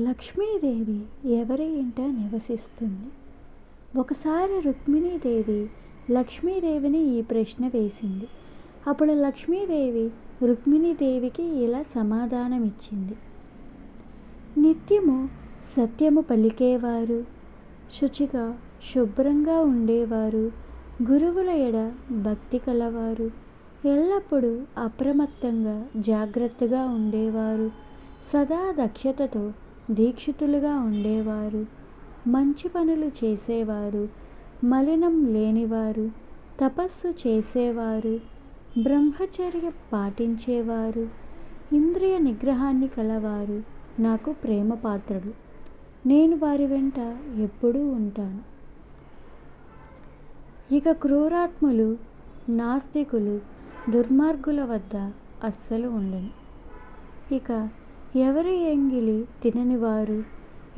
లక్ష్మీదేవి ఎవరి ఇంట నివసిస్తుంది? ఒకసారి రుక్మిణీదేవి లక్ష్మీదేవిని ఈ ప్రశ్న వేసింది. అప్పుడు లక్ష్మీదేవి రుక్మిణీదేవికి ఇలా సమాధానం ఇచ్చింది నిత్యము సత్యము పలికేవారు శుచిగా శుభ్రంగా ఉండేవారు గురువుల ఎడ భక్తి కలవారు ఎల్లప్పుడూ అప్రమత్తంగా జాగ్రత్తగా ఉండేవారు సదా దక్షతతో దీక్షితులుగా ఉండేవారు. మంచి పనులు చేసేవారు. మలినం లేనివారు. తపస్సు చేసేవారు. బ్రహ్మచర్య పాటించేవారు. ఇంద్రియ నిగ్రహాన్ని కలవారు. నాకు ప్రేమ పాత్రలు నేను వారి వెంట ఎప్పుడూ ఉంటాను. ఇక క్రూరాత్ములు నాస్తికులు దుర్మార్గుల వద్ద అస్సలు ఉండను. ఇక ఎవరి ఎంగిలి తిననివారు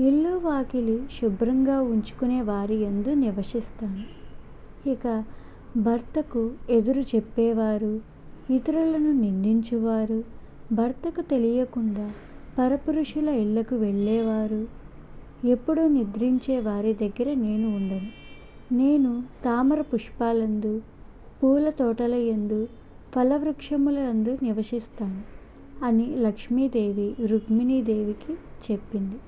ఇల్లు వాకిలి శుభ్రంగా ఉంచుకునే వారి ఎందు నివసిస్తాను. ఇక భర్తకు ఎదురు చెప్పేవారు ఇతరులను నిందించువారు భర్తకు తెలియకుండా పరపురుషుల ఇళ్ళకు వెళ్ళేవారు. ఎప్పుడూ నిద్రించే వారి దగ్గర నేను ఉండను. నేను తామర పుష్పాలందు పూల తోటల యందు ఫలవృక్షముల యందు నివసిస్తాను. అని లక్ష్మీదేవి రుక్మిణీదేవికి చెప్పింది.